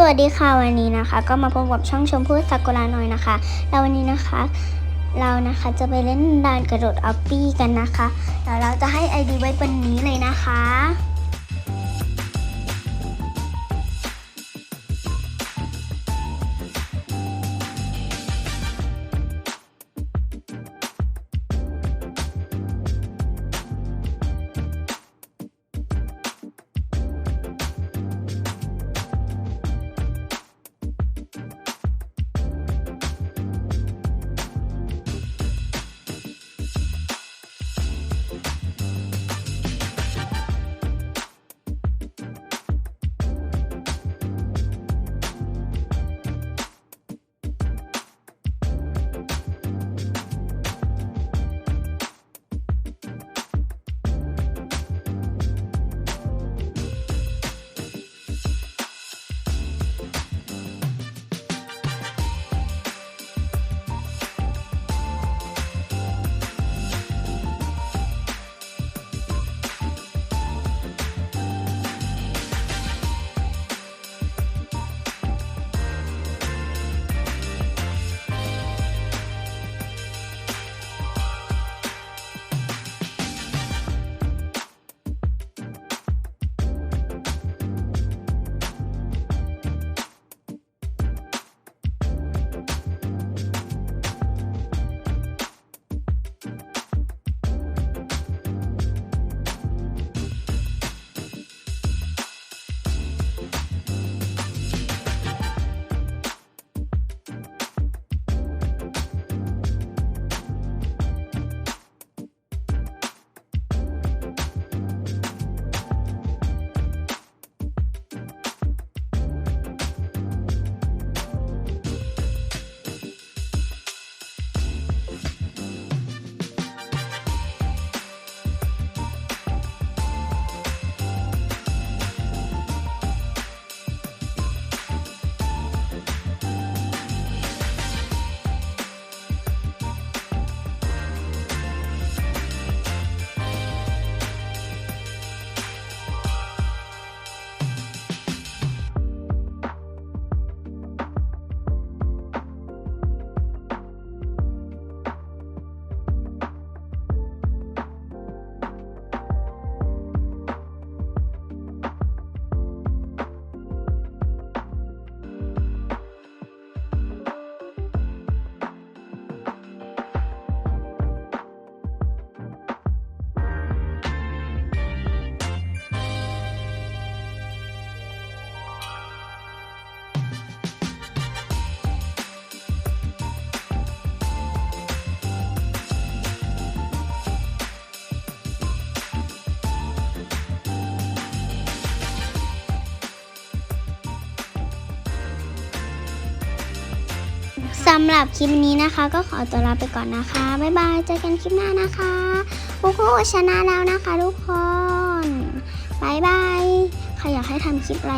สวัสดีค่ะวันนี้นะคะ ก็มาพบกับช่องชมพู่ซากุระหน่อยนะคะ แล้ววันนี้นะคะ เรานะคะจะไปเล่นด่านกระโดดอัปปี้กันนะคะเดี๋ยวเราจะให้ไอดีไว้บนนี้เลยนะคะ สำหรับคลิปนี้นะคะ ก็ขอตัวลาไปก่อนนะคะ บ๊ายบาย เจอกันคลิปหน้านะคะโอ้โหชนะแล้วนะคะทุกคน บ๊ายบาย ใครอยากให้ทำคลิปอะไร